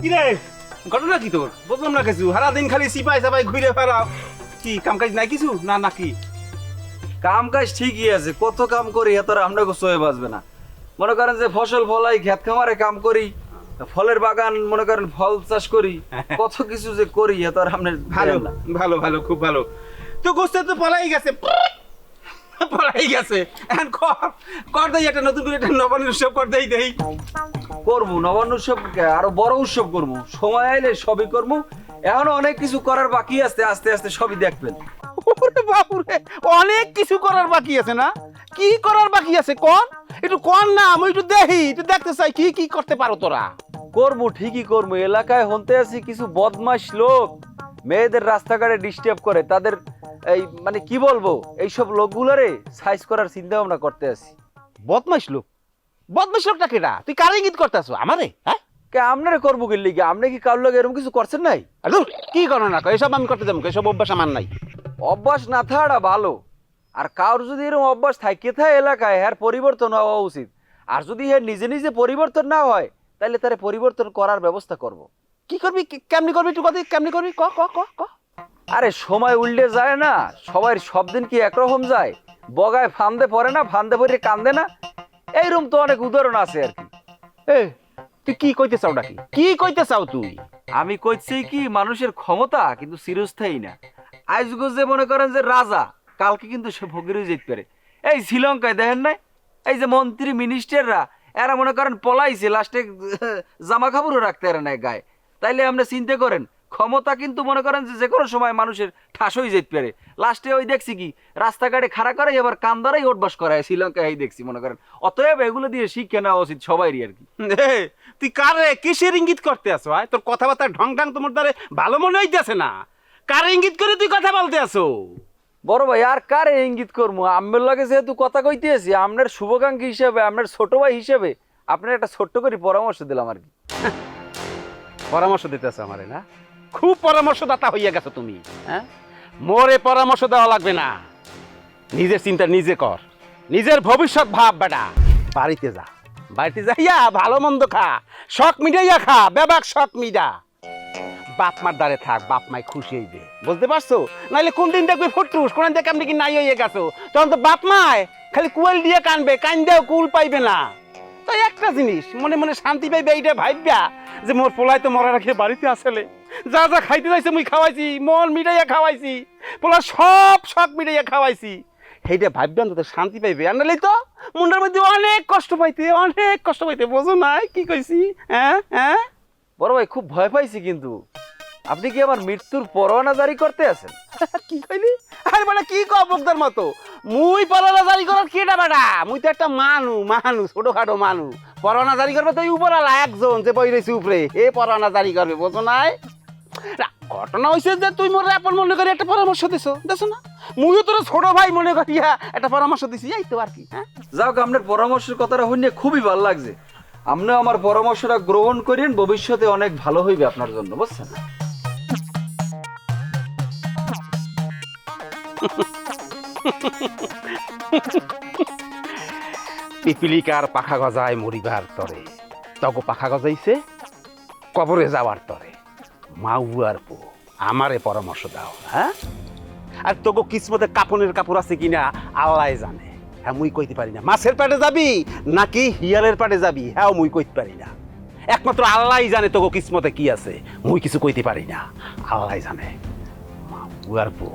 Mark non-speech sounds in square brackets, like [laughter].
কি রে ঘটনা কি তোর? বুঝলাম না কিছু সারা দিন খালি সিপাই সাপাই ঘুরে ফেরাও কি কাম কাজ নাই কিছু না না কি কাম কাজ ঠিকই আছে। কত কাম করি এত আমরা সয়ে বাঁচবে না। মনে করেন যে ফসল ফলাই ক্ষেত খামারে কাম করি ফলের বাগান মনে করেন ফল চাষ করি [laughs] কত কিছু যে করি এত আর ভালো ভালো ভালো খুব ভালো। তো গোস্তে তো পলাই গেছে। পলাই গেছে। এখন কর কর দেই একটা নতুন করে একটা নবান্ন উৎসব কর দেই দেই। করব নবান্ন উৎসব আরও বড় উৎসব করব। সময় আইলে সবই করব। এখনও অনেক কিছু করার বাকি আছে আস্তে আস্তে সবই দেখবেন। ওরে বাপুরে অনেক কিছু করার বাকি আছে না? কি করার বাকি আছে কোন? একটু কোন না আমি একটু দেখি একটু দেখতে চাই কি কি করতে পারো তোরা? করব ঠিকই করব। এলাকায় হতে আছি কিছু বদমাস লোক। মেয়েদের রাস্তাঘাটে ডিস্টার্ব করে তাদের এই মানে কি বলব এইসব লোকগুলোরে সাইজ করার চিন্তা ভাবনা করতে আছি। বদমাইশ লোক? বদমাইশ লোকটা কেটা তুই কার ইঙ্গিত আমারে হ্যাঁ? কে আপনারা করব কি লিগে? আপনি কি লোক এরকম কিছু করছেন নাই? আরে ধুর, কি করো না কো, এসব আমি করতে যাব এসব অভ্যাস আমার নাই। অভ্যাস না থাকাটা ভালো। আর যদি এরকম অভ্যাস থাকে থাকে এলাকায় হ্যার পরিবর্তন হওয়া উচিত। আর যদি হ্যাঁ নিজে নিজে পরিবর্তন না হয় তাহলে তারা পরিবর্তন করার ব্যবস্থা করব। কি করবি? কি- কেমনি করবি একটু কথা কেমনি করবি? ক ক ক ক। আরে সময় উল্টে যায় না। সবাই সব দিন কি একরকম যায়? বগায় ফান্দে পড়ে না? ফান্দে পড়ে কান্দে না? এইরকম তো অনেক উদাহরণ আছে আর কি। তুই কি কইতে চাও নাকি? কি কইতে চাও তুই? আমি কইছি কি, মানুষের ক্ষমতা কিন্তু চিরস্থায়ী না। আজগো যে মনে করেন যে রাজা, কালকে কিন্তু সে ভোগেরও যেতে পারে। এই শ্রীলঙ্কায় দেখেন নাই? এই যে মন্ত্রী মিনিস্টাররা এরা মনে করেন পলাইছে লাস্টে জামা কাপড়ও রাখতে এরা না গায়ে। তাইলে আপনি চিন্তা করেন ক্ষমতা কিন্তু মনে করেন যে যে কোনো সময় মানুষের ঠাস হয়ে যেতে পারে। লাস্টে ওই দেখছি কি? রাস্তাঘাটে খাড়া করে এবার কান্দারাই অভ্যাস করায় শ্রীলঙ্কায় এই দেখছি মনে করেন। অতএব এগুলো দিয়ে শিক্ষা নেওয়া উচিত সবাইরই আর কি। তুই কারে কিসের ইঙ্গিত করতে আসো আয়? তোর কথাবার্তা ঢং ঢং তোমার দ্বারে ভালো মনে হইতেছে না। কার ইঙ্গিত করে তুই কথা বলতে আসো? বড় ভাই আর কারে ইঙ্গিত করব আমের লগে যেহেতু কথা কইতে আছি আপনার শুভাকাঙ্ক্ষী হিসেবে আপনার ছোট ভাই হিসেবে আপনার একটা ছোট্ট করে পরামর্শ দিলাম আর কি। পরামর্শ দিতেছে আমারে না? খুব পরামর্শদাতা হইয়া গেছো তুমি হ্যাঁ? মোরে পরামর্শ দেওয়া লাগবে না। নিজের চিন্তা নিজে কর। নিজের ভবিষ্যৎ ভাব বেটা। বাড়িতে যা। বাড়িতে যাইয়া ভালো মন্দ খা। শখ মিটাইয়া খা। বেবাক শখ মিটা। বাপ মার দ্বারে থাক, বাপ মাই খুশি হইবে। বুঝতে পারছ? নাইলে কোন দিন দেখবে ফুটুস কোন দিন কেমনি কি নাই হইয়া গেছো? তখন তো বাপ মায় খালি কুয়েল দিয়ে কানবে, কান দেও কুল পাইবে না। তাই একটা জিনিস, মনে মনে শান্তি পাইবে, এইটা ভাইবা যে মোর পোলাই তো মরা রাখে বাড়িতে আসলে যা যা খাইতে যাইছে মুই খাওয়াইছি। মন মিটাইয়া খাওয়াইছি। পোলা সব শখ মিটাইয়া খাওয়াইছি। সেইটা ভাববেন তো শান্তি পাইবে। আর তো মুন্ডার মধ্যে অনেক কষ্ট পাইতে অনেক কষ্ট পাইতে। বোঝো নাই কি কইছি? হ্যাঁ হ্যাঁ? বড় ভাই খুব ভয় পাইছি কিন্তু। আপনি কি আমার মৃত্যুর পরোয়ানা জারি করতে আছেন? [laughs] কি কইলি? আরে বেটা কি কও বকদার মতো? মুই পরোনা জারি করার কি কেটা বেটা? মুই তো একটা মানু মানু ছোটখাটো মানু। পরোনা জারি করবে তো উপরালা একজন যে বই রয়েছে উপরে। এ পরোনা জারি করবে বোঝো নাই? না, ঘটনা হয়েছে যে তুই মোর আপন মনে করে একটা পরামর্শ দিছো দেখছ না? মুইও তোর ছোট ভাই মনে করিয়া একটা পরামর্শ দিছি এই তো আর কি হ্যাঁ? যাক আপনার পরামর্শের কথাটা শুনে খুবই ভালো লাগছে। আপনি আমার পরামর্শটা গ্রহণ করেন ভবিষ্যতে অনেক ভালো হইবে আপনার জন্য বুঝছেন? পিপিলিকার পাখা গজায় মরিবার তরে তগো পাখা গজাইছে কবরে যাওয়ার তরে। মাউয়ার পো, আমারে পরামর্শ দাও হ্যাঁ? আর তোকে কিসমতে কাপনের কাপড় আছে কিনা, আল্লাহ জানে। হ্যাঁ মুই কইতে পারি না। মাছের পেটে যাবি, নাকি হিয়ালের পেটে যাবি? হ্যাঁ মুই কইতে পারি না। একমাত্র আল্লাহই জানে তোকে কিসমতে কি আছে, মুই কিছু কইতে পারি না। আল্লাহ জানে। মাউয়ার পো।